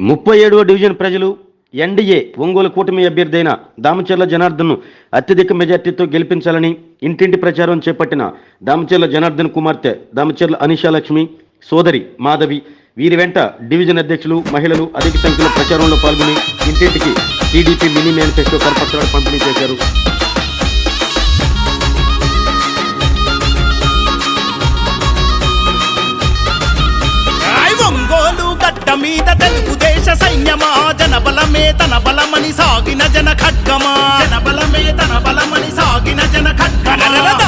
ముప్పై ఏడవ డివిజన్ ప్రజలు ఎన్డీఏ ఒంగోలు కూటమి అభ్యర్థైన దామచర్ల జనార్దన్ను అత్యధిక మెజార్టీతో గెలిపించాలని ఇంటింటి ప్రచారం చేపట్టిన దామచర్ల జనార్దన్ కుమార్తె దామచర్ల అనిషాలక్ష్మి సోదరి మాధవి వీరి వెంట డివిజన్ అధ్యక్షులు మహిళలు అధిక సంఖ్యలో ప్రచారంలో పాల్గొని ఇంటింటికి టీడీపీ మినీ మేనిఫెస్టో కరపత్రాలు పంపిణీ చేశారు. మీద ఒంగోలు దేశ మీద తెలుగుదేశ సైన్యమా జనబలమే తన బలమని సాగిన జన ఖడ్గమా? జనబలమే తన బలమని సాగిన జన ఖడ్గమా?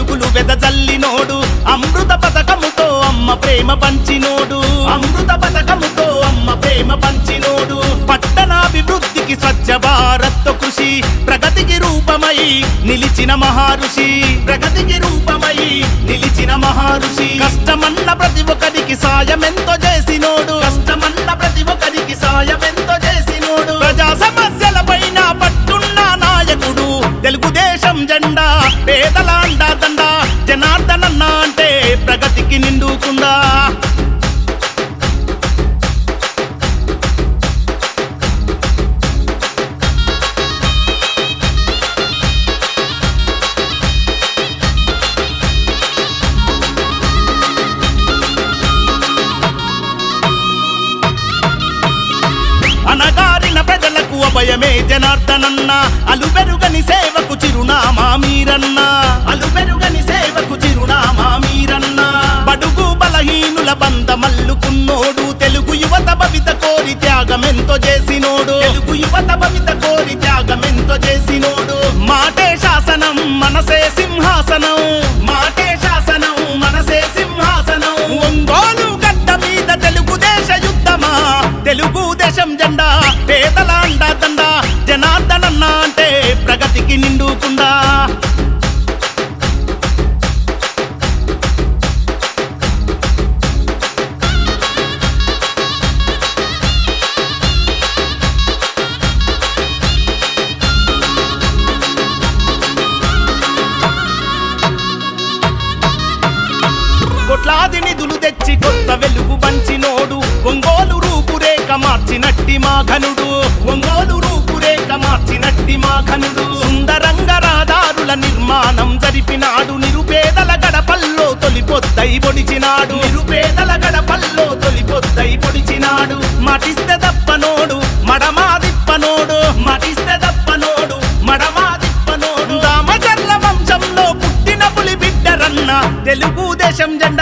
వెలుగులు వెదజల్లినోడు. అమృత పథకముతో అమ్మ ప్రేమ పంచినోడు. అమృత పథకముతో అమ్మ ప్రేమ పంచినోడు. పట్టణాభివృద్ధికి స్వచ్ఛ భారత్ కృషి ప్రగతికి రూపమై నిలిచిన మహారుషి. ప్రగతికి రూపమై నిలిచిన మహారుషి. కష్టమన్న ప్రతి ఒక్కరికి సాయమెంతో చేసినోడు. కష్టమన్న ప్రతి ఒక్కరికి సాయమెంతో చేసినోడు. ప్రజా సమస్యల పైన పట్టున్న నాయకుడు. తెలుగుదేశం జెండా పేదల అండా దండ జనార్దనన్న అంటే ప్రగతికి నిండుకుండా త్యాగమెంతో చేసినోడు. తెలుగు యువత భవిత కోరి త్యాగమెంతో చేసినోడు. మాటే శాసనం మనసే సింహాసనం. మాటే శాసనం మనసే సింహాసనం. ఒంగోలు గడ్డ మీద తెలుగుదేశ యుద్ధమా? తెలుగుదేశం జెండా పేదల అండా దండ. జనార్దనన్న అంటే ప్రగతికి నిండుకుండా మార్చినట్టి సుందరంగ రాధారుల నిర్మాణం జరిపినాడు. నిరుపేదల గడపల్లో తొలిపొద్దై పొడిచినాడు. నిరుపేదల గడపల్లో తొలిపొద్దై పొడిచినాడు. మటిస్తే దప్పనోడు మడమా దిప్పనోడు మటిస్తే దప్పనోడు మడమా దిప్పనోడు దామచర్ల వంశంలో పుట్టిన పులి బిడ్డరన్న తెలుగుదేశం జెండా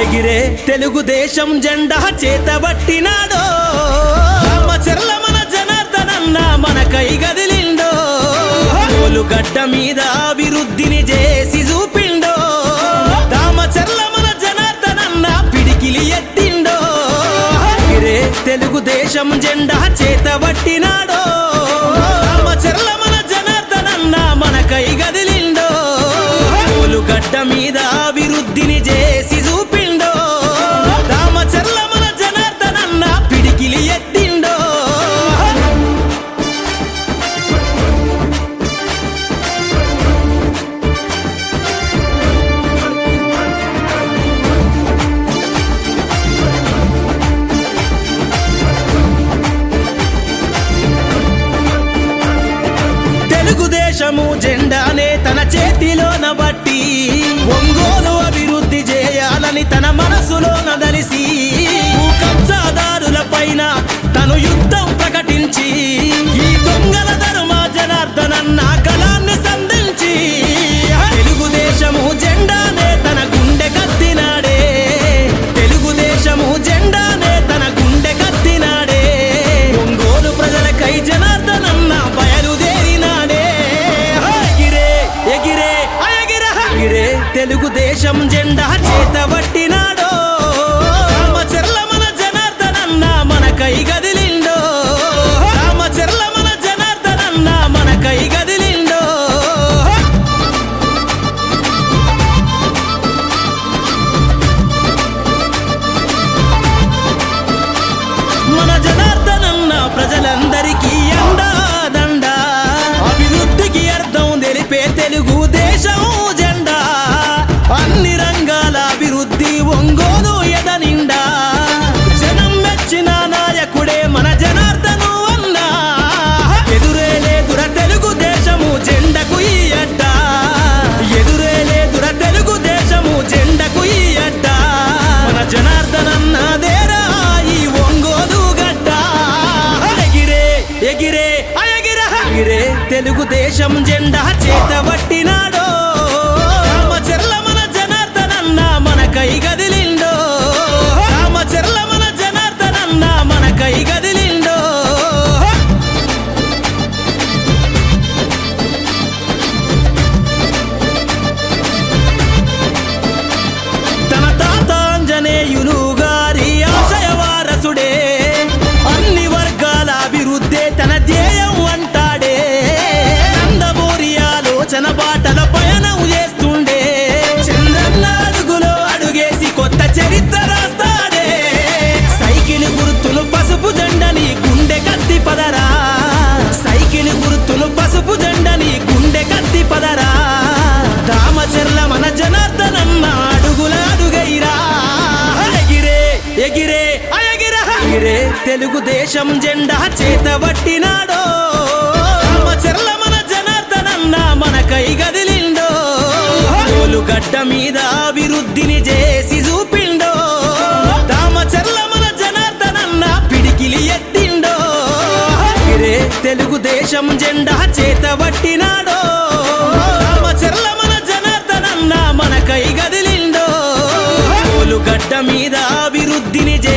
ఎగిరే తెలుగుదేశం జెండా చేతబట్టినాడో. చెర్ల మన జనార్దనన్న మన కై గదిలిండో. గడ్డ మీద అభివృద్ధిని చేసి చూపిండో. రామచర్ల మన జనార్దనన్న పిడికిలి ఎత్తిండో. ఎగిరే తెలుగుదేశం జెండా చేతబట్టినాడో. రామచర్ల మన జనార్దనన్న మన కై గదిలిండో. గడ్డ మీద అభివృద్ధిని చే ఎగిరే తెలుగుదేశం జెండా చేతబట్టినాడో రామచర్ల మన జనార్దనన్న మన కై గదిలి తెలుగుదేశం జెండా చేతబట్టినాడో చెర్ల మన జనార్దనన్న మన కై గదిలిండో. గడ్డ మీద అభివృద్ధిని చేసి చూపిండో. చెర్ల మన జనార్దనన్న పిడికిలి ఎత్తిండో. రే తెలుగుదేశం జెండా చేతబట్టినాడో చెర్ల మన జనార్దనన్న మన కై గదిలిండో. గడ్డ మీద అభివృద్ధిని చే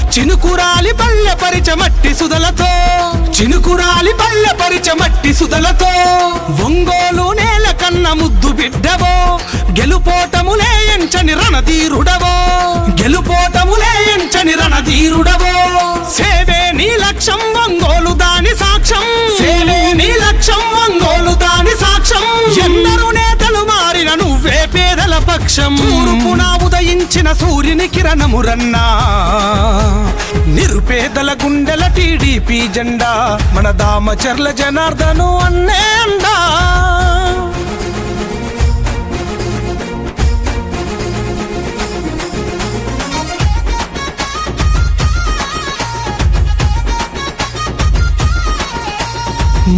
చినుకురాలి పల్లె పరిచ మట్టి సుదలతో చినుకురాలి పల్లె పరిచ మట్టి సుదలతో ఒంగోలు నేల కన్న ముద్దు బిడ్డవో గెలుపోటములే ఎంచని రణధీరుడవో గెలుపోటములే ఎంచని రణధీరుడవో. సేవే నీ లక్ష్యం ఒంగోలు దాని సాక్ష్యం. సేవే నీ లక్ష్యం ఒంగోలు దాని సాక్ష్యం. ఎందరు నేతలు మారిన నువ్వే పేదల పక్షం. ఊరుకున్నావు ఉదయించిన సూర్యుని కిరణము రన్నా నిరుపేదల గుండెల టీడీపీ జెండా మన దామచర్ల జనార్దను అన్నే అండా.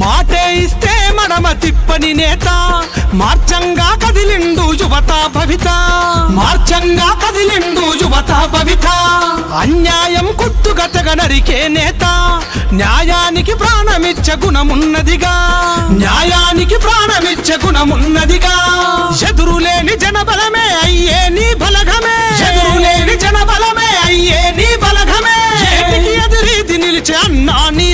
మాటే ఇస్తే మడమ తిప్పని నేత మార్చంగా కదిలిండు యువత భవిత. మార్చంగా కదిలిండు యువత భవిత. అన్యాయం కొట్టుగతగ నరికే నేత న్యాయానికి ప్రాణమిచ్చ గుణమున్నదిగా. న్యాయానికి ప్రాణమిచ్చ గుణమున్నదిగా. ఎదురులేని జనబలమే అయ్యే నీ బలగమే. ఎదురులేని జనబలమే అయ్యే నీ బలగమే. ఎదురీది నిలిచే అన్నా నీ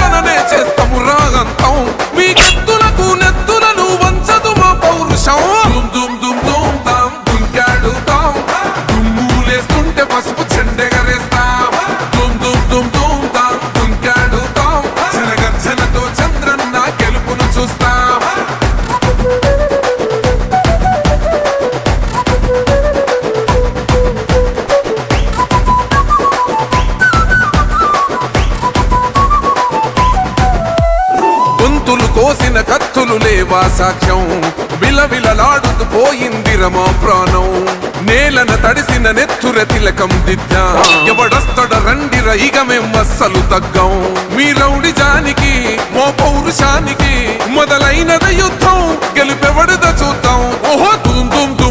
ప్రాణం నేలన తడిసిన నెత్తుర తిలకం దిద్దాం. ఎవడొస్తడ రండిర ఇక మేం అస్సలు తగ్గాం. మీ రౌడి జానికి మో పౌరుషానికి మొదలైనది యుద్ధం. గెలుపెవడద చూద్దాం. ఓహో తుమ్ తుమ్ తుమ్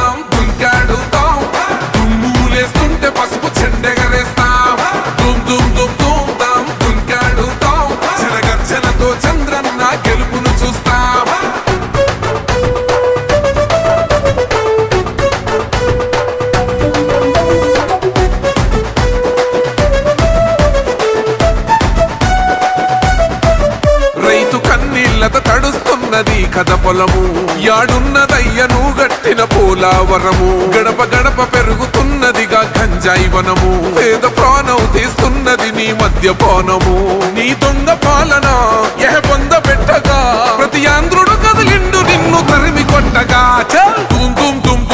పొలము. యాడున్నదయ్యను గట్టిన పోలావరము. గడప గడప పెరుగుతున్నదిగా గంజాయి వనము. పేద ప్రాణం తీస్తున్నది నీ మద్యపానము నీ దొంగ పాలన ఎహ పొంద పెట్టగా. ప్రతి ఆంధ్రుడు కదిలిండు నిన్ను తరిమి కొట్టగా. తుమ్ తుమ్ తుమ్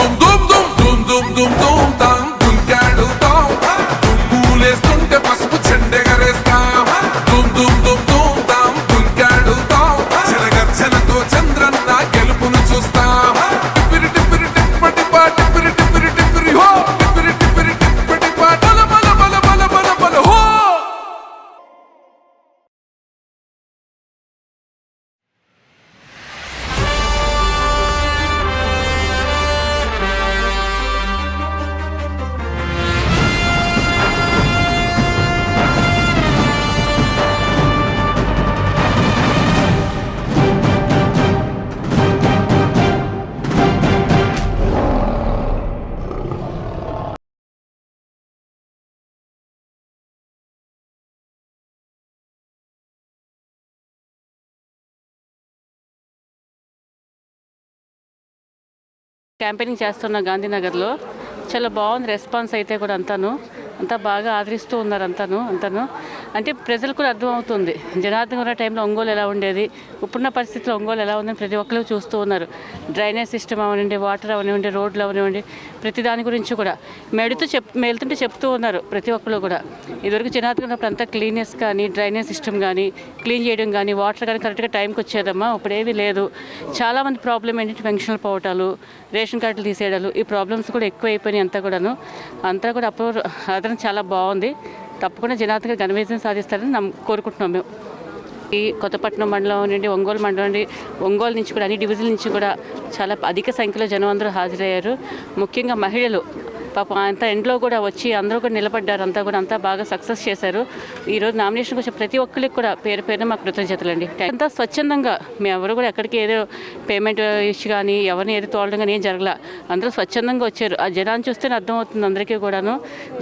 క్యాంపెయినింగ్ చేస్తున్న గాంధీనగర్లో చాలా బాగుంది రెస్పాన్స్ అయితే కూడా అంతాను. అంతా బాగా ఆదరిస్తూ ఉన్నారు అంతాను అంతాను. అంటే ప్రజలకు కూడా అర్థమవుతుంది. జనార్దన్ ఉన్న టైంలో ఒంగోలు ఎలా ఉండేది? ఇప్పుడున్న పరిస్థితిలో ఒంగోలు ఎలా ఉందని ప్రతి ఒక్కరు చూస్తూ ఉన్నారు. డ్రైనేజ్ సిస్టమ్ అవనివ్వండి వాటర్ అవనివ్వండి రోడ్లు అవనివ్వండి ప్రతి దాని గురించి కూడా మెడుతూ చెప్ వెళ్తుంటే చెప్తూ ఉన్నారు ప్రతి ఒక్కరు కూడా. ఇదివరకు జనార్దన్ ఉన్నప్పుడు అంతా క్లీనెస్ కానీ డ్రైనేజ్ సిస్టమ్ కానీ క్లీన్ చేయడం కానీ వాటర్ కానీ కరెక్ట్గా టైంకి వచ్చేదమ్మా ఇప్పుడు ఏమీ లేదు. చాలామంది ప్రాబ్లం ఏంటంటే పెన్షన్లు పోవటాలు రేషన్ కార్డులు తీసేయడాలు ఈ ప్రాబ్లమ్స్ కూడా ఎక్కువ అయిపోయినాయి అంతా కూడాను. అంతా కూడా అప్పుడు ఆదరణ చాలా బాగుంది. తప్పకుండా జనార్దన్ గారు ఘన విజయం సాధిస్తారని నమ్ కోరుకుంటున్నాం మేము. ఈ కొత్తపట్నం మండలం నుండి ఒంగోలు మండలం నుండి ఒంగోలు నుంచి కూడా అన్ని డివిజన్ నుంచి కూడా చాలా అధిక సంఖ్యలో జనం అందరూ హాజరయ్యారు. ముఖ్యంగా మహిళలు పాపం అంతా ఎండ్లో కూడా వచ్చి అందరూ కూడా నిలబడ్డారు. అంతా కూడా అంతా బాగా సక్సెస్ చేశారు. ఈరోజు నామినేషన్కి వచ్చిన ప్రతి ఒక్కరికి కూడా పేరు పేరున మా కృతజ్ఞతలండి. అంతా స్వచ్ఛందంగా మేము ఎవరు కూడా ఎక్కడికి ఏదో పేమెంట్ ఇచ్చి కానీ ఎవరిని ఏదో తోడడం కానీ ఏం జరగల. అందరూ స్వచ్ఛందంగా వచ్చారు. ఆ జనాన్ని చూస్తేనే అర్థమవుతుంది అందరికీ కూడాను.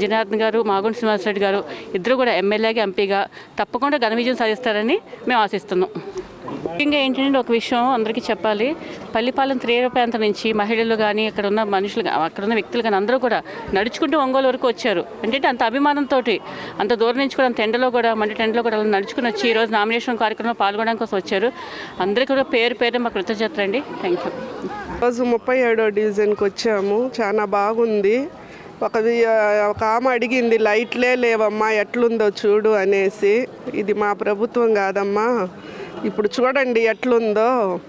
జనార్దన్ గారు మాగుంటి శ్రీనివాసరెడ్డి గారు ఇద్దరు కూడా ఎమ్మెల్యేగా ఎంపీగా తప్పకుండా ఘన విజయం సాధిస్తారని మేము ఆశిస్తున్నాం. ముఖ్యంగా ఏంటంటే ఒక విషయం అందరికీ చెప్పాలి. పల్లిపాలెం త్రేర ప్రాంతం నుంచి మహిళలు కానీ అక్కడ ఉన్న మనుషులు అక్కడ ఉన్న వ్యక్తులు కానీ అందరూ కూడా నడుచుకుంటూ ఒంగోలు వరకు వచ్చారు. అంటే అంత అభిమానంతో అంత దూరం నుంచి కూడా అంత ఎండలో కూడా మండి ఎండలో కూడా అలా నడుచుకుని వచ్చి ఈరోజు నామినేషన్ కార్యక్రమంలో పాల్గొనడం కోసం వచ్చారు. అందరికీ కూడా పేరు పేరు మా కృతజ్ఞతలు అండి. థ్యాంక్ యూ రోజు ముప్పై ఏడో డివిజన్కి వచ్చాము. చాలా బాగుంది. ఒక ఒక ఆమె అడిగింది లైట్లే లేవమ్మా ఎట్లుందో చూడు అనేసి. ఇది మా ప్రభుత్వం కాదమ్మా. ఇప్పుడు చూడండి ఎట్లుందో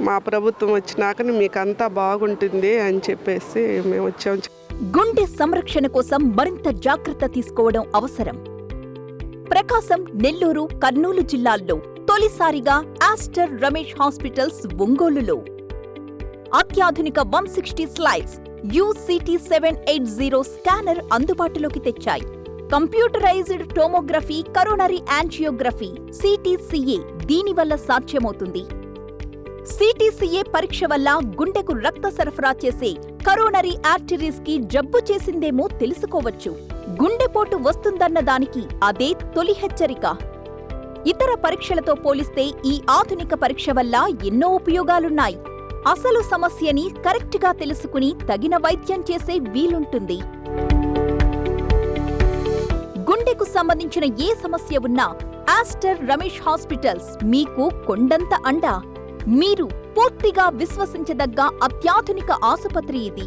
మా ప్రభుత్వం వచ్చినాక మీకు అంతా బాగుంటుంది అని చెప్పేసి మేము వచ్చాం. గుండె సంరక్షణ కోసం మరింత జాగ్రత్త తీసుకోవడం అవసరం. ప్రకాశం నెల్లూరు కర్నూలు జిల్లాల్లో తొలిసారిగా ఆస్టర్ రమేష్ హాస్పిటల్స్ ఒంగోలులో. అత్యాధునిక one sixty slides uCT seven eight zero scanner అందుబాటులోకి తెచ్చాయి. Computerised tomography coronary angiography CTCA దీనివల్ల సాధ్యమవుతుంది. సిటీసీఏ పరీక్ష వల్ల గుండెకు రక్త సరఫరా చేసే కరోనరీ ఆర్టరీస్కి జబ్బు చేసిందేమో తెలుసుకోవచ్చు. గుండెపోటు వస్తుందన్న దానికి అదే తొలి హెచ్చరిక. ఇతర పరీక్షలతో పోలిస్తే ఈ ఆధునిక పరీక్ష వల్ల ఎన్నో ఉపయోగాలున్నాయి. అసలు సమస్యని కరెక్ట్గా తెలుసుకుని తగిన వైద్యం చేసే వీలుంటుంది. గుండెకు సంబంధించిన ఏ సమస్య ఉన్నా ఆస్టర్ రమేష్ హాస్పిటల్స్ మీకు కొండంత అండ. మీరు పూర్తిగా విశ్వసించదగ్గ అత్యాధునిక ఆసుపత్రి ఇది.